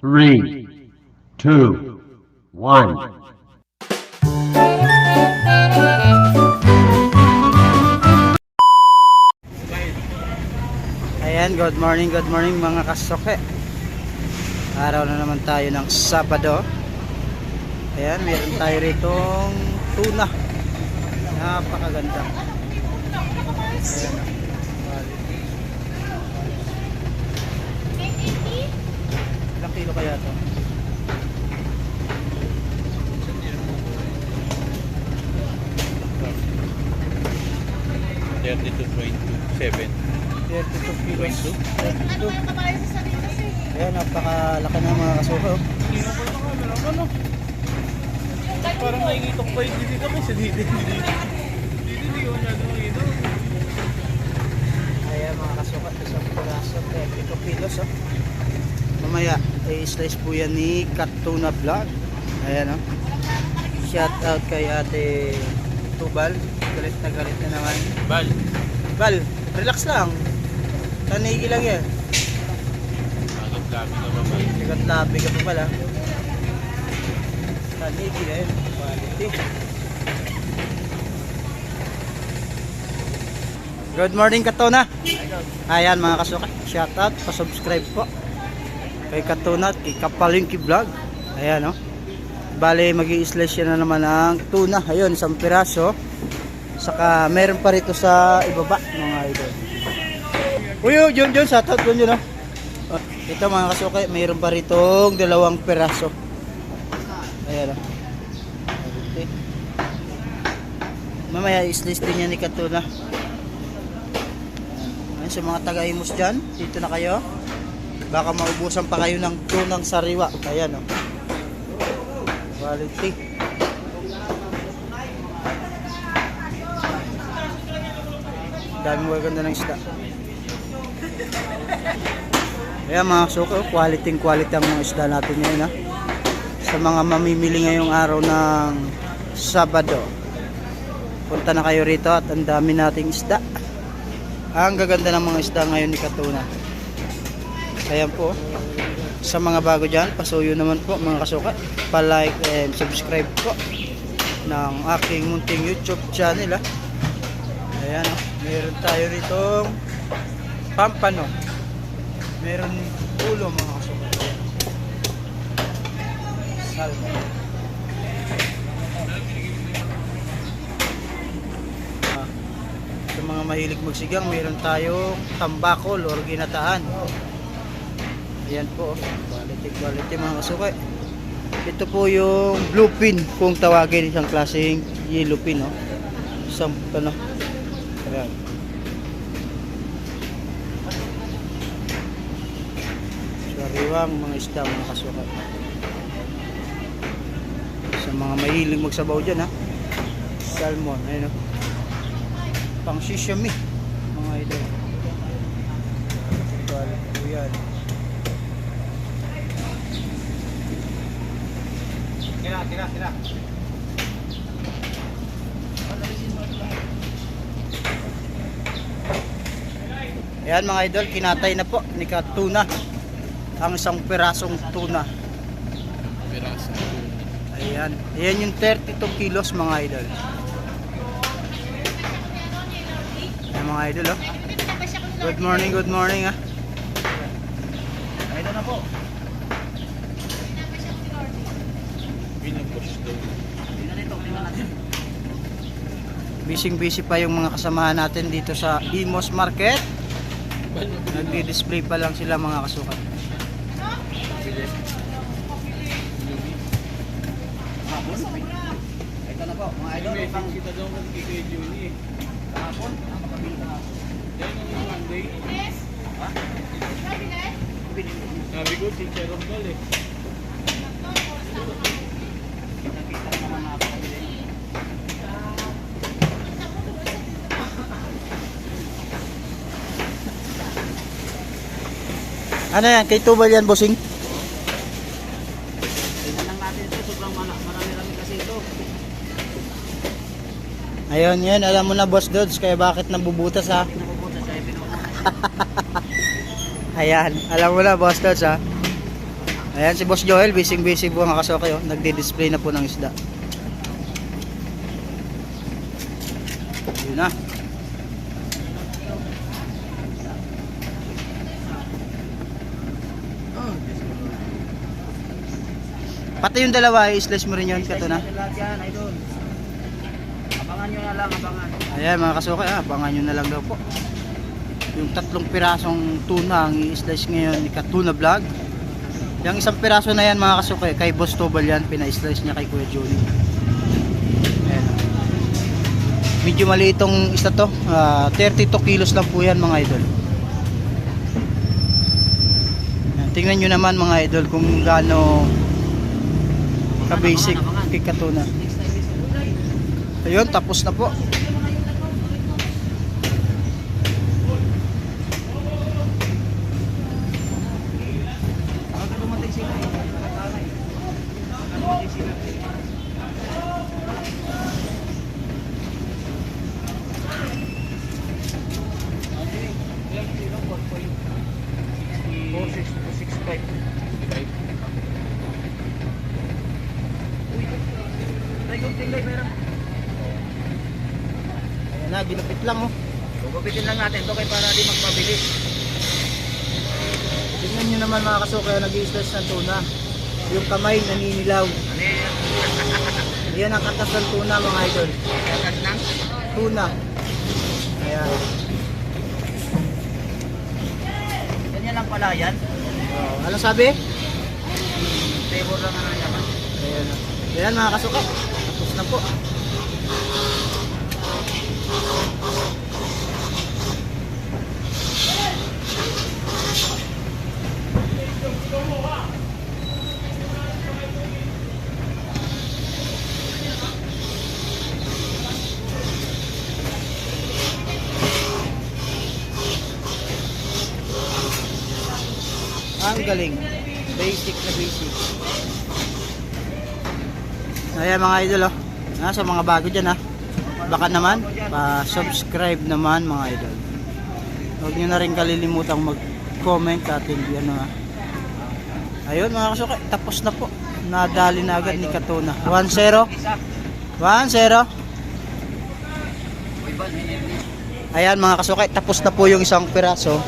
three, two, one. Ayan, good morning, good morning mga kasoke. Araw na naman tayo ng Sabado. Ayan, meron tayo ritong tuna. Napakaganda. Ayan. Ilang kilo kaya to? Thirty-two point seven. 32 kilos. 32. Ayan, napakalaki ng mga kasuka. oh. Parang nakikita ko pa yung dito kami sa dito. Dito hindi ko masyado makita. Ayan mga kasuka, isang piraso, 32 kilos oh. Mamaya, i-slice po yan ni Katuna Vlog. Ayan oh. Shout out kay ate Tubal. Galit na galit na naman. Bal. Bal, relax lang. Tanigi lang yan. Agad kami na babay. Sigat labi ka pa pala. Tanigi na. Good morning Katuna. Ayan mga kasuka. Shout out, pa-subscribe po. Kay Katuna at kay Kapalingki Vlog. Ayan oh. Bale, mag slice na naman ng tuna. Ayun, isang piraso. Saka meron pa rito sa ibaba mga idol. Uy, yun, yun, shout out yun, yun, oh. Oh, Ito mga kasuke, mayroon pa ritong dalawang peraso. Ayan o. Mamaya is-list din yan ni Katuna. Ayan, sa mga taga-imus dyan, dito na kayo. Baka maubusan pa kayo ng tunang sariwa. Ayan o. Quality. Dami mo ganda ng isda. Ayan mga suko, quality quality ang mga isda natin ngayon ha. Sa mga mamimili ngayong araw ng Sabado. Punta na kayo rito at ang dami nating isda. Ang gaganda ng mga isda ngayon ni Katuna. Ayan po. Sa mga bago dyan, pasuyo naman po mga kasuka. Pa-like and subscribe po ng aking munting YouTube channel ha. Ayan o. Meron tayo rito pampano. Meron ulo mga kasuka. Salmon. Ah, Sa mga mahilig magsigang, meron tayo tambakol or ginataan. Ayan po. Quality, quality mga kasuka. Ito po yung blue pin kung tawagin isang klaseng yellow pin. No? Isang ano. Ayan. Sariwang mga isda mga kasuka. Sa mga mahilig magsabaw dyan ha. Salmon. Ayun o. Pang sishami. Mga idol. Quality po yan. Tira, tira, tira. Ayan mga idol, kinatay na po ni Katuna ang isang pirasong tuna. Piraso. Ayan. Ayan yung 32 kilos mga idol. Ayan mga idol oh. Good morning, good morning ah. Idol na po. Pinupush daw. Busy busy pa yung mga kasamahan natin dito sa Imos Market. Nagdi-display pa lang sila mga kasukat. Ito na po mga idol. Kahapon, nakakabili ka ako. Dahil nung Monday, sabi ko, teacher of ball eh. Ano yan? Kay Tubal yan, bossing? Natin ito, sobrang marami-rami kasi ito. Ayun, yan. Alam mo na, boss Dodds, kaya bakit nabubutas ha? Ayan. Alam mo na, boss Dodds ha? Ayan si Boss Joel, busy busy po mga kasuke oh. Nagdi-display na po ng isda. Yun na. Pati yung dalawa, i-slice mo rin yun, kato na. Abangan nyo na lang, abangan. Ayan mga kasuke, ah, abangan nyo na lang daw po. Yung tatlong pirasong tuna ang i-slice ngayon ni Katuna Vlog. Yung isang piraso na yan mga kasuke, kay Boss Tobal yan, pina-slice niya kay Kuya Johnny. Ayan. Medyo maliit itong isa to, ah, 32 kilos lang po yan mga idol. Ayan, tingnan nyo naman mga idol kung gaano ka-basic kay Katuna. Ayun, tapos na po. Pag dumating sila, eh, nakatanay. Pag dumating sila, Ayan na, ginupit lang oh. Gugupitin lang natin to kay para di magpabilis. Tingnan nyo naman mga kasuke, nag-i-slice ng tuna. Yung kamay naninilaw. Ano yan? Yan ang katas ng tuna mga idol. Kagat lang? Tuna. Ayan. Ganyan lang pala yan. Oh, ano sabi? Flavor lang ano naman. Ayan. Ayan mga kasuke. Tapos na po. Ang galing. Basic na basic. Ayan mga idol oh. Ah, sa mga bago dyan ah. Baka naman, pa-subscribe naman mga idol. Huwag nyo na rin kalilimutang mag-comment at hindi ano ah. Ayun mga kasuke, tapos na po. Nadali na agad ni Katuna. 1-0. 1-0. Isa. Ayan mga kasuke, tapos na po yung isang piraso.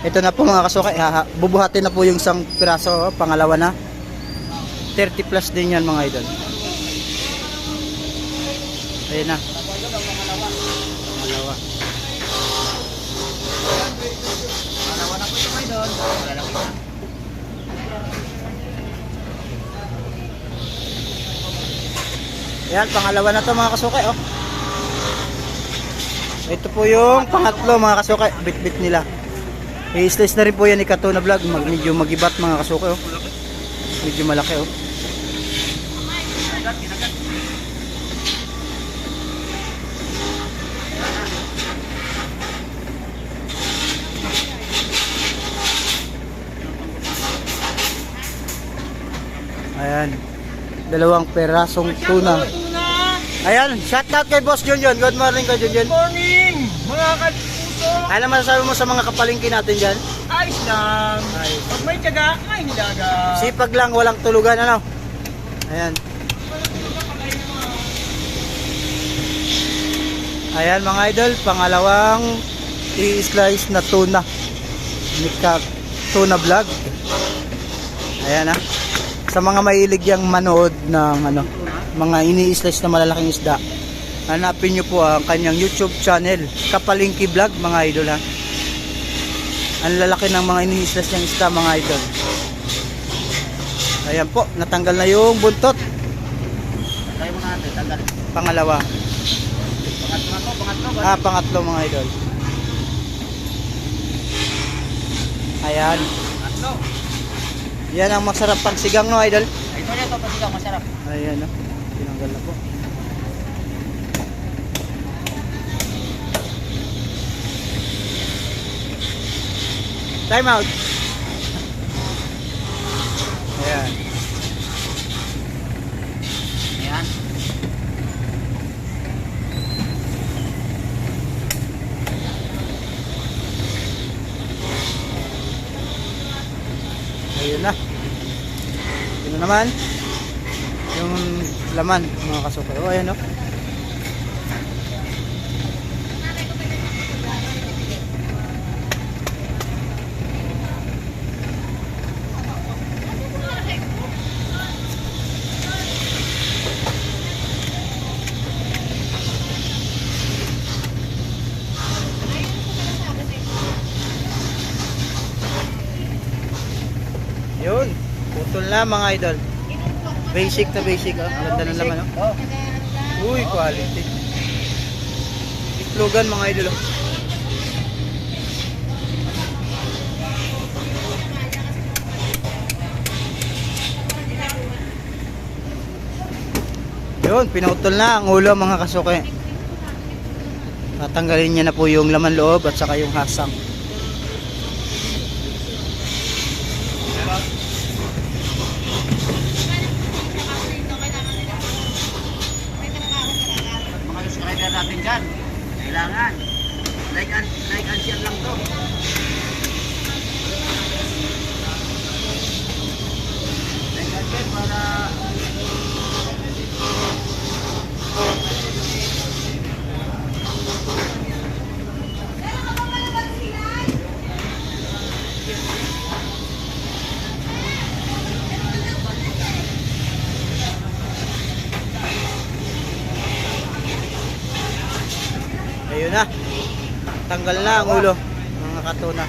Ito na po mga kasuke, haha, bubuhatin na po yung isang piraso, oh, pangalawa na. 30 plus din yan mga idol. Ayan na. Pangalawa. Malawa na po ito may doon. Na. Ayan, pangalawa na to mga kasuke, oh. Ito po yung pangatlo mga kasuke, bit-bit nila. I-slice na rin po yan ni Katuna Vlog, Mag, medyo magibat mga kasuke, oh. Medyo malaki, oh. Ayan. Dalawang perasong tuna. Ayan, shout out kay Boss Junjun. Good morning kay Junjun. Morning! Mga kapuso! Ano masasabi mo sa mga kapalingki natin dyan? Ayos lang! Pag may tiyaga, ay nilaga! Sipag lang, walang tulugan, ano? Ayan. Ayan mga idol, pangalawang i-slice na tuna. Nika tuna vlog. Ayan ah. Sa mga mahilig yang manood ng ano, mga ini-slice na malalaking isda. Hanapin nyo po ang kanyang YouTube channel, Kapalingki Vlog mga idol ha. Ang lalaki ng mga ini-slice ng isda mga idol. Ayan po, natanggal na yung buntot. Tayo muna natin, tanggal. Pangalawa. Pangatlo pangatlo. Ah, pangatlo mga idol. Ayan. Pangatlo. Yan ang masarap pang sigang no idol. Ito na ito, pasigaw, masarap. Ayan no. Tinanggal na po. Time out. Ayan. Ayan. Ayun na. Yun na naman. Yung laman, mga kasukay. O, ayan o. Yun. Mga idol. Basic na basic. Oh. Ganda ng laman. Oh. Uy, quality. Itlogan mga idol. Oh. Yun, pinutol na ang ulo mga kasuke. Tatanggalin niya na po yung laman loob at saka yung hasang. Mga subscriber natin dyan. Kailangan. Like and, like and share lang to. Like and share para Ayun na. Tanggal na ang ulo. Mga katuna.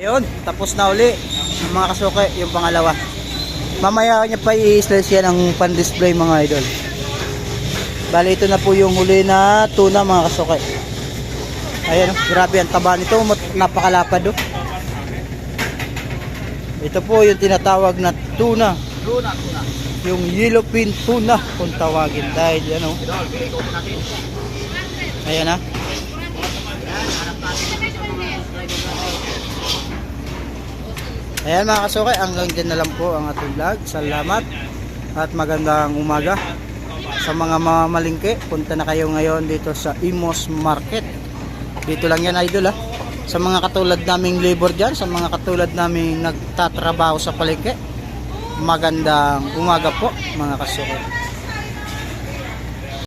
Ayun, tapos na uli ang mga kasuke, yung pangalawa. Mamaya niya pa i-slice yan ang pan-display mga idol. Bali ito na po yung huli na tuna mga kasuke. Ayan, grabe ang taba nito, napakalapad oh. Ito po yung tinatawag na tuna, Luna, luna. yung yellowfin tuna kung tawagin dahil oh. Natin. Ayan ah. Yan, hanap natin sa mga subscriber natin. Ayan mga kasuke, hanggang dyan na lang po ang ating vlog. Salamat at magandang umaga. Sa mga mamalingke, punta na kayo ngayon dito sa Imos Market. Dito lang yan idol ah. Sa mga katulad naming labor dyan, sa mga katulad naming nagtatrabaho sa palengke, magandang umaga po mga kasuke.